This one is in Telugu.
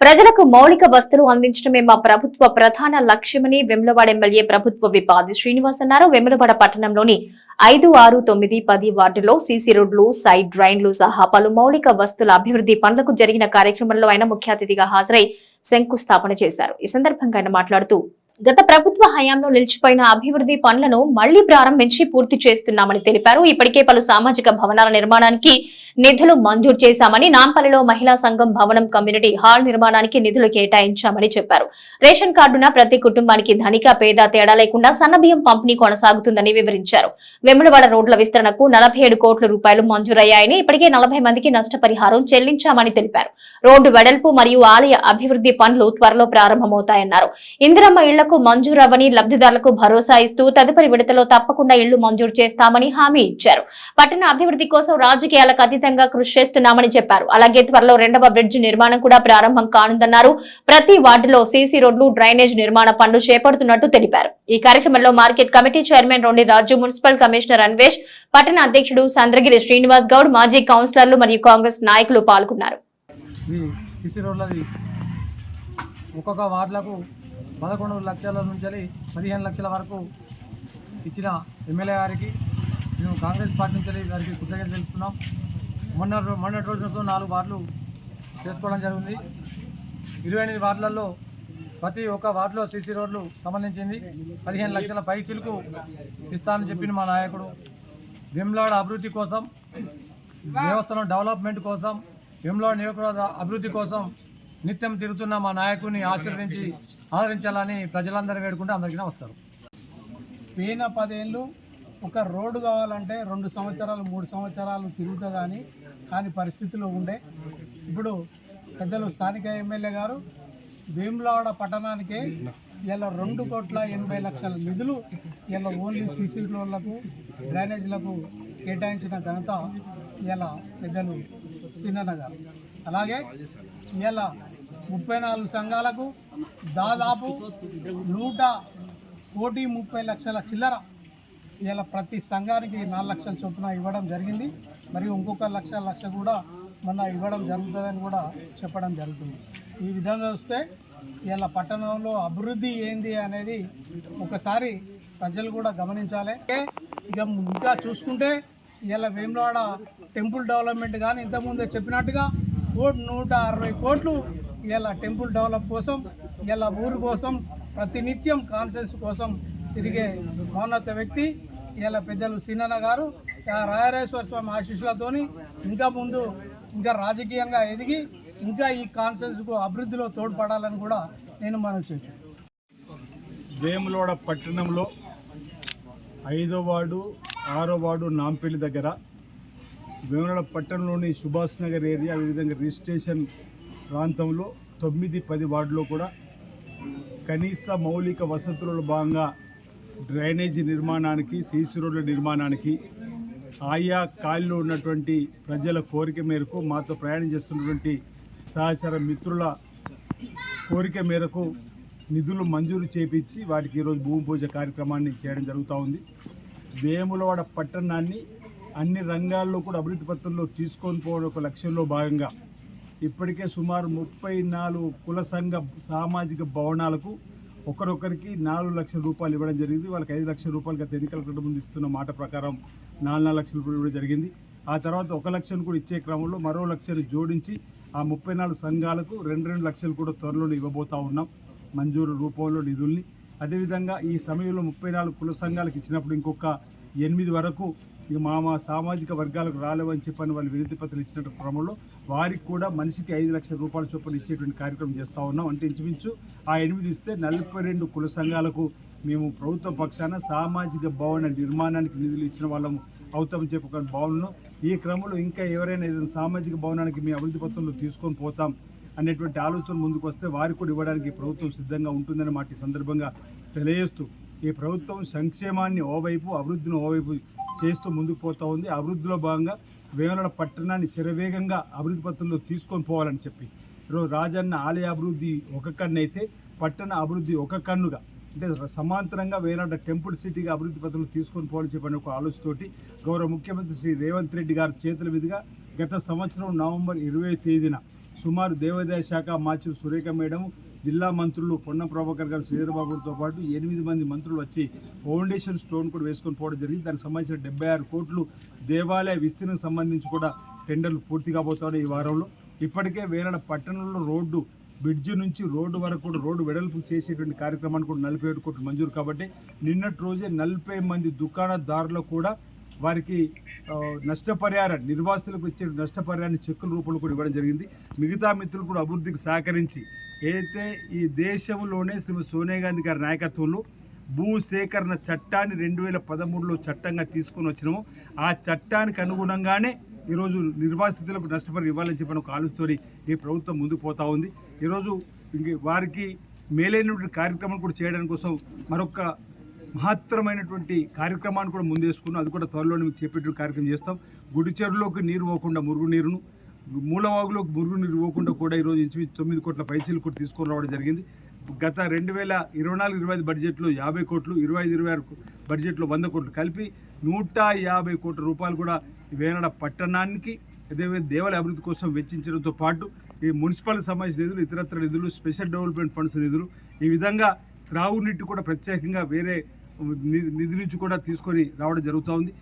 ప్రజలకు మౌలిక వస్తువులు అందించడమే మా ప్రభుత్వ ప్రధాన లక్ష్యమని వెములవాడ ఎమ్మెల్యే ప్రభుత్వ విపాది శ్రీనివాస్ అన్నారు. వెములవాడ పట్టణంలోని ఐదు ఆరు తొమ్మిది పది వార్డులో సీసీ రోడ్లు సైడ్ డ్రైన్లు సహా పలు మౌలిక వస్తువుల అభివృద్ధి పనులకు జరిగిన కార్యక్రమంలో ఆయన ముఖ్య అతిథిగా హాజరై శంకుస్థాపన చేశారు. ఈ సందర్భంగా ఆయన మాట్లాడుతూ గత ప్రభుత్వ హయాంలో నిలిచిపోయిన అభివృద్ధి పనులను మళ్ళీ ప్రారంభించి పూర్తి చేస్తున్నామని తెలిపారు. ఇప్పటికే పలు సామాజిక భవనాల నిర్మాణానికి నిధులు మంజూరు చేశామని నాంపల్లిలో మహిళా సంఘం భవనం కమ్యూనిటీ హాల్ నిర్మాణానికి నిధులు కేటాయించామని చెప్పారు. రేషన్ కార్డున ప్రతి కుటుంబానికి ధనిక పేద తేడా లేకుండా సన్నబియ్యం పంపిణీ కొనసాగుతుందని వివరించారు. వెములవాడ రోడ్ల విస్తరణకు నలభై కోట్ల రూపాయలు మంజూరయ్యాయని ఇప్పటికే నలభై మందికి నష్టపరిహారం చెల్లించామని తెలిపారు. రోడ్డు వెడల్పు మరియు ఆలయ అభివృద్ధి పనులు త్వరలో ప్రారంభమవుతాయన్నారు. ఇందిరమ్మ ఇళ్ళకు మంజూరవని లబ్ధిదారులకు భరోసా ఇస్తూ తదుపరి విడతలో తప్పకుండా ఇళ్ళు మంజూరు చేస్తామని హామీ ఇచ్చారు. పట్టణ అభివృద్ధి కోసం రాజకీయాలకు అతీతంగా కృషి చేస్తున్నామని చెప్పారు. అలాగే త్వరలో రెండవ బ్రిడ్జ్ నిర్మాణం కూడా ప్రారంభం కానుందన్నారు. ప్రతి వార్డులో సీసీ రోడ్లు డ్రైనేజ్ నిర్మాణ పనులు చేపడుతున్నట్టు తెలిపారు. ఈ కార్యక్రమంలో market committee chairman Rondi Raju municipal commissioner Anvesh పట్టణ అధ్యక్షుడు చంద్రగిరి శ్రీనివాస్ గౌడ్ మాజీ కౌన్సిలర్లు మరియు కాంగ్రెస్ నాయకులు పాల్గొన్నారు. ఒక్కొక్క వార్డులకు పదకొండు లక్షల నుంచి పదిహేను లక్షల వరకు ఇచ్చిన ఎమ్మెల్యే గారికి మేము కాంగ్రెస్ పార్టీ నుంచి వారికి కృతజ్ఞత తెలుపుతున్నాం. మొన్న మొన్నటి రోజులతో నాలుగు వార్డులు చేసుకోవడం జరిగింది. ఇరవై ఎనిమిది వార్డులలో ప్రతి ఒక్క వార్డులో సీసీ రోడ్లు సంబంధించింది. పదిహేను లక్షల పై చిలుకు ఇస్తామని చెప్పిన మా నాయకుడు. వెమ్లాడ అభివృద్ధి కోసం వ్యవస్థలో డెవలప్మెంట్ కోసం వెమ్లాడ నియోజకవర్గ అభివృద్ధి కోసం నిత్యం తిరుగుతున్న మా నాయకుడిని ఆశీర్వదించి ఆదరించాలని ప్రజలందరూ వేడుకుంటే అందరికీ నమస్కారం. పోయిన పదేళ్ళు ఒక రోడ్డు కావాలంటే రెండు సంవత్సరాలు మూడు సంవత్సరాలు తిరుగుతా కానీ కానీ పరిస్థితులు ఉండే. ఇప్పుడు పెద్దలు స్థానిక ఎమ్మెల్యే గారు భీమ్లవాడ పట్టణానికే ఇలా రెండు కోట్ల ఎనభై లక్షల నిధులు ఇలా ఓన్లీ సీసీ రోడ్లకు డ్రైనేజీలకు కేటాయించిన ఘనత ఇలా పెద్దలు సీనన్న గారు. అలాగే ఇలా ముప్పై నాలుగు సంఘాలకు దాదాపు నూట కోటి ముప్పై లక్షల చిల్లర ఇలా ప్రతి సంఘానికి నాలుగు లక్షల చొప్పున ఇవ్వడం జరిగింది. మరియు ఇంకొక లక్ష లక్ష కూడా మొన్న ఇవ్వడం జరుగుతుందని కూడా చెప్పడం జరుగుతుంది. ఈ విధంగా వస్తే ఇలా పట్టణంలో అభివృద్ధి ఏంది అనేది ఒకసారి ప్రజలు కూడా గమనించాలి. ఇక ఇంకా చూసుకుంటే ఇలా వేములవాడ టెంపుల్ డెవలప్మెంట్ కానీ ఇంతకుముందే చెప్పినట్టుగా నూట అరవై కోట్లు ఇలా టెంపుల్ డెవలప్ కోసం ఇలా ఊరు కోసం ప్రతినిత్యం కాన్సెన్స్ కోసం తిరిగే మౌన్నత వ్యక్తి ఇలా పెద్దలు సీనన్న గారు ఆ రాయరేశ్వర స్వామి ఆశీస్సులతోని ఇంకా ముందు ఇంకా రాజకీయంగా ఎదిగి ఇంకా ఈ కాన్సెన్స్కు అభివృద్ధిలో తోడ్పడాలని కూడా నేను మనం చేయొచ్చు వేములవాడ పట్టణంలో ఐదో వార్డు ఆరో వార్డు నాంపల్లి దగ్గర వేములోడ పట్టణంలోని సుభాష్ నగర్ ఏరియా అదేవిధంగా రిజిస్ట్రేషన్ ప్రాంతంలో తొమ్మిది పది వార్డులో కూడా కనీస మౌలిక వసతులలో భాగంగా డ్రైనేజీ నిర్మాణానికి సీసీ రోడ్ల నిర్మాణానికి ఆయా కాళ్ళు ఉన్నటువంటి ప్రజల కోరిక మేరకు మాతో ప్రయాణం చేస్తున్నటువంటి సహచర మిత్రుల కోరిక మేరకు నిధులు మంజూరు చేపించి వాటికి ఈరోజు భూమి పూజ కార్యక్రమాన్ని చేయడం జరుగుతూ ఉంది. వేములవాడ పట్టణాన్ని అన్ని రంగాల్లో కూడా అభివృద్ధి పత్రంలో తీసుకొని పోవడం ఒక లక్ష్యంలో భాగంగా ఇప్పటికే సుమారు ముప్పై నాలుగు కుల సంఘ సామాజిక భవనాలకు ఒకరొకరికి నాలుగు లక్షల రూపాయలు ఇవ్వడం జరిగింది. వాళ్ళకి ఐదు లక్షల రూపాయలు గత ఎన్నికల కంటే ముందు ఇస్తున్న మాట ప్రకారం నాలుగు నాలుగు లక్షల రూపాయలు ఇవ్వడం జరిగింది. ఆ తర్వాత ఒక లక్షను కూడా ఇచ్చే క్రమంలో మరో లక్షను జోడించి ఆ ముప్పై నాలుగు సంఘాలకు రెండు రెండు లక్షలు కూడా త్వరలో ఇవ్వబోతా ఉన్నాం. మంజూరు రూపంలో నిధుల్ని. అదేవిధంగా ఈ సమయంలో ముప్పై నాలుగు కుల సంఘాలకు ఇచ్చినప్పుడు ఇంకొక ఎనిమిది వరకు ఇక మా మా సామాజిక వర్గాలకు రాలేవని చెప్పని వాళ్ళు వినతి పత్రాలు ఇచ్చినట్టు క్రమంలో వారికి కూడా మనిషికి ఐదు లక్షల రూపాయల చొప్పున ఇచ్చేటువంటి కార్యక్రమం చేస్తూ ఉన్నాం. అంటే ఇంచుమించు ఆ ఎనిమిది ఇస్తే నలభై రెండు కుల సంఘాలకు మేము ప్రభుత్వ పక్షాన సామాజిక భవన నిర్మాణానికి నిధులు ఇచ్చిన వాళ్ళము అవుతామని చెప్పి ఒక భావనను ఈ క్రమంలో ఇంకా ఎవరైనా ఏదైనా సామాజిక భవనానికి మీ అభివృద్ధి పత్రంలో తీసుకొని పోతాం అనేటువంటి ఆలోచన ముందుకు వస్తే వారికి కూడా ఇవ్వడానికి ప్రభుత్వం సిద్ధంగా ఉంటుందని మాట సందర్భంగా తెలియజేస్తూ ఈ ప్రభుత్వం సంక్షేమాన్ని ఓవైపు అభివృద్ధిని ఓవైపు చేస్తూ ముందుకు పోతూ ఉంది. అభివృద్ధిలో భాగంగా వేమల పట్టణాన్ని శరవేగంగా అభివృద్ధి పత్రంలో తీసుకొని పోవాలని చెప్పి. ఈరోజు రాజన్న ఆలయ అభివృద్ధి ఒక కన్ను అయితే పట్టణ అభివృద్ధి ఒక కన్నుగా అంటే సమాంతరంగా వేలాడ టెంపుల్ సిటీగా అభివృద్ధి పత్రం తీసుకొని పోవాలని చెప్పని ఒక ఆలోచనతోటి గౌరవ ముఖ్యమంత్రి శ్రీ రేవంత్ రెడ్డి గారి చేతుల మీదుగా గత సంవత్సరం నవంబర్ ఇరవై తేదీన సుమారు దేవాదాయ శాఖ మాచులు సురేఖ మేడం జిల్లా మంత్రులు పొన్న ప్రభాకర్ గారు శ్రీధరబాబుతో పాటు ఎనిమిది మంది మంత్రులు వచ్చి ఫౌండేషన్ స్టోన్ కూడా వేసుకొని పోవడం జరిగింది. దానికి సంబంధించిన డెబ్బై ఆరు కోట్లు దేవాలయ విస్తీర్ణం సంబంధించి కూడా టెండర్లు పూర్తి కాబోతున్నాయి ఈ వారంలో. ఇప్పటికే వేరడ పట్టణంలో రోడ్డు బ్రిడ్జి నుంచి రోడ్డు వరకు కూడా రోడ్డు వెడల్పు చేసేటువంటి కార్యక్రమాన్ని కూడా నలభై ఏడు కోట్లు మంజూరు కాబట్టి నిన్నటి రోజే నలభై మంది దుకాణదారులు కూడా వారికి ఆ, నష్టపరిహారం నిర్వాసులకు ఇచ్చే నష్టపరిహారాన్ని చెక్కుల రూపంలో కూడా ఇవ్వడం జరిగింది. మిగతా మిత్రులు కూడా అభివృద్ధికి సహకరించి ఏదైతే ఈ దేశంలోనే శ్రీమతి సోనియా గాంధీ గారి నాయకత్వంలో భూ సేకరణ చట్టాన్ని రెండు వేల పదమూడులో చట్టంగా తీసుకొని వచ్చినామో ఆ చట్టానికి అనుగుణంగానే ఈరోజు నిర్వాసితులకు నష్టపరి ఇవ్వాలని చెప్పిన ఒక ఆలోచనతో ఈ ప్రభుత్వం ముందుకు పోతా ఉంది. ఈరోజు ఇంక వారికి మేలైనటువంటి కార్యక్రమం కూడా చేయడానికి కోసం మరొక మహత్తరమైనటువంటి కార్యక్రమాన్ని కూడా ముందేసుకున్నాం. అది కూడా త్వరలోనే మీకు చెప్పేటువంటి కార్యక్రమం చేస్తాం. గుడి చెరువులోకి నీరు పోకుండా మురుగు నీరును మూలవాగులోకి మురుగు నీరు పోకుండా కూడా ఈరోజు ఇంచుమించు తొమ్మిది కోట్ల పైచీలు కూడా తీసుకొని రావడం జరిగింది. గత రెండు వేల ఇరవై నాలుగు ఇరవై ఐదు బడ్జెట్లో యాభై కోట్లు ఇరవై ఐదు ఇరవై ఆరు బడ్జెట్లో వంద కోట్లు కలిపి నూట యాభై కోట్ల రూపాయలు కూడా వేనడ పట్టణానికి అదేవిధంగా దేవాలయ అభివృద్ధి కోసం వెచ్చించడంతో పాటు ఈ మున్సిపల్ సంబంధించిన నిధులు ఇతరత్ర నిధులు స్పెషల్ డెవలప్మెంట్ ఫండ్స్ నిధులు ఈ విధంగా త్రాగునీటి కూడా ప్రత్యేకంగా వేరే నిధి నుంచి కూడా తీసుకొని రావడం జరుగుతూ ఉంది.